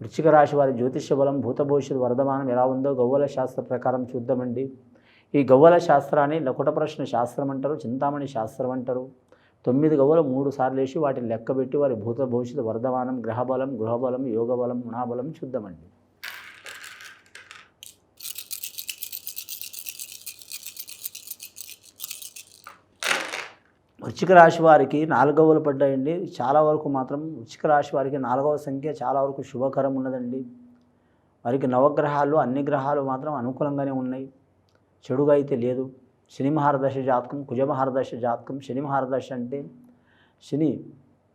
వృశ్చిక రాశి వారి జ్యోతిష్య బలం భూతభవిష్యత్ వర్ధమానం ఎలా ఉందో గవ్వల శాస్త్ర ప్రకారం చూద్దామండి. ఈ గవ్వల శాస్త్రాన్ని లకుట ప్రశ్న శాస్త్రం అంటారు చింతామణి శాస్త్రం అంటారు. తొమ్మిది గవ్వలు మూడు సార్లు వేసి వాటిని లెక్కబెట్టి వారి భూత భవిష్యత్ వర్ధమానం గ్రహబలం గృహబలం యోగబలం గుణాబలం చూద్దామండి. వృశ్చిక రాశి వారికి నాలుగవలు పడ్డాయండి. చాలా వరకు మాత్రం వృశ్చిక రాశి వారికి నాలుగవ సంఖ్య చాలా వరకు శుభకరం ఉన్నదండి. వారికి నవగ్రహాలు అన్ని గ్రహాలు మాత్రం అనుకూలంగానే ఉన్నాయి. చెడుగా అయితే లేదు. శని మహారదశ జాతకం కుజమహారదశ జాతకం శని మహారదశ అంటే శని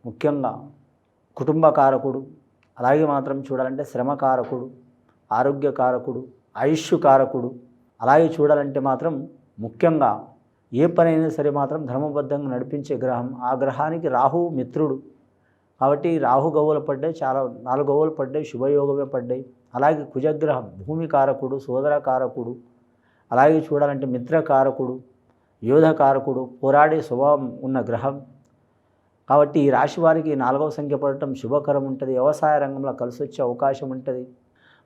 ముఖ్యంగా కుటుంబకారకుడు అలాగే మాత్రం చూడాలంటే శ్రమకారకుడు ఆరోగ్యకారకుడు ఆయుష్కారకుడు అలాగే చూడాలంటే మాత్రం ముఖ్యంగా ఏ పనైనా సరే మాత్రం ధర్మబద్ధంగా నడిపించే గ్రహం. ఆ గ్రహానికి రాహు మిత్రుడు. కాబట్టి రాహు గవ్వలు పడ్డాయి చాలా నాలుగు గవ్వలు పడ్డాయి శుభయోగమే పడ్డాయి. అలాగే కుజగ్రహం భూమి కారకుడు సోదర కారకుడు అలాగే చూడాలంటే మిత్రకారకుడు యోధకారకుడు పోరాడే స్వభావం ఉన్న గ్రహం. కాబట్టి ఈ రాశి వారికి నాలుగవ సంఖ్య పడటం శుభకరం ఉంటుంది. వ్యవసాయ రంగంలో కలిసి వచ్చే అవకాశం ఉంటుంది.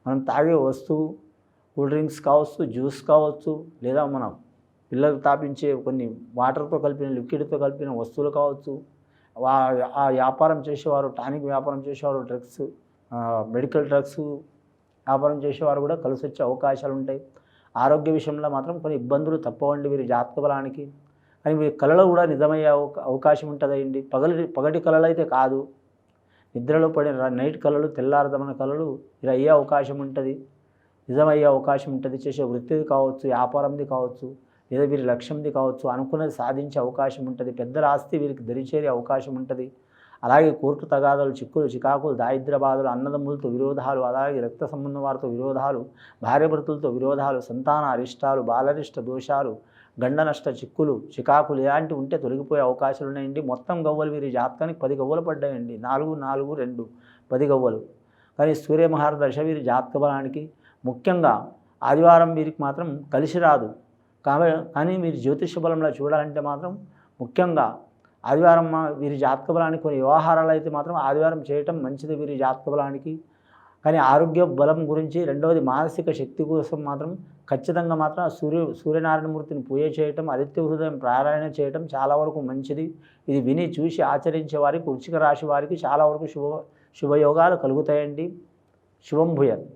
మనం తాగే వస్తువు కూల్ డ్రింక్స్ కావచ్చు జ్యూస్ కావచ్చు లేదా మనం పిల్లలకు తాపించే కొన్ని వాటర్తో కలిపిన లిక్విడ్తో కలిపిన వస్తువులు కావచ్చు. ఆ వ్యాపారం చేసేవారు టానిక్ వ్యాపారం చేసేవారు డ్రగ్స్ మెడికల్ డ్రగ్స్ వ్యాపారం చేసేవారు కూడా కలిసి వచ్చే అవకాశాలు ఉంటాయి ఆరోగ్య విషయంలో మాత్రం కొన్ని ఇబ్బందులు తప్పవండి వీరి జాతక బలానికి కానీ వీరి కళలో కూడా నిజమయ్యే అవకాశం ఉంటుందండి పగలి పగటి కళలు అయితే కాదు. నిద్రలో పడిన నైట్ కళలు తెల్లారదమైన కళలు ఇది అయ్యే అవకాశం ఉంటుంది నిజమయ్యే అవకాశం ఉంటుంది చేసే వృత్తిది కావచ్చు వ్యాపారంది కావచ్చు. లేదా వీరి లక్ష్యంది కావచ్చు అనుకున్నది సాధించే అవకాశం ఉంటుంది పెద్దల ఆస్తి వీరికి దరిచేరే అవకాశం ఉంటుంది. అలాగే కోర్టు తగాదాలు చిక్కులు చికాకులు దారిద్ర బాధలు అన్నదమ్ములతో విరోధాలు అలాగే రక్త సంబంధం వారితో విరోధాలు భార్యభర్తలతో విరోధాలు సంతాన అరిష్టాలు బాలరిష్ట దోషాలు గండ నష్ట చిక్కులు చికాకులు ఇలాంటివి ఉంటే తొలగిపోయే అవకాశాలు ఉన్నాయండి. మొత్తం గవ్వలు వీరి జాతకానికి పది గవ్వలు పడ్డాయండి. నాలుగు నాలుగు రెండు పది గవ్వలు. కానీ సూర్యమహారదశ వీరి జాతక బలానికి ముఖ్యంగా ఆదివారం వీరికి మాత్రం కలిసి రాదు. కానీ మీరు జ్యోతిష బలంలో చూడాలంటే మాత్రం ముఖ్యంగా ఆదివారం మా వీరి జాతక బలానికి కొన్ని వ్యవహారాలు అయితే మాత్రం ఆదివారం చేయటం మంచిది వీరి జాతక బలానికి. కానీ ఆరోగ్య బలం గురించి రెండవది మానసిక శక్తి కోసం మాత్రం ఖచ్చితంగా మాత్రం సూర్య సూర్యనారాయణమూర్తిని పూజ చేయటం ఆదిత్య హృదయం ప్రారాయణ చేయటం చాలా వరకు మంచిది. ఇది విని చూసి ఆచరించే వారికి వృశ్చిక రాశి వారికి చాలా వరకు శుభ శుభయోగాలు కలుగుతాయండి. శుభం భూయత్.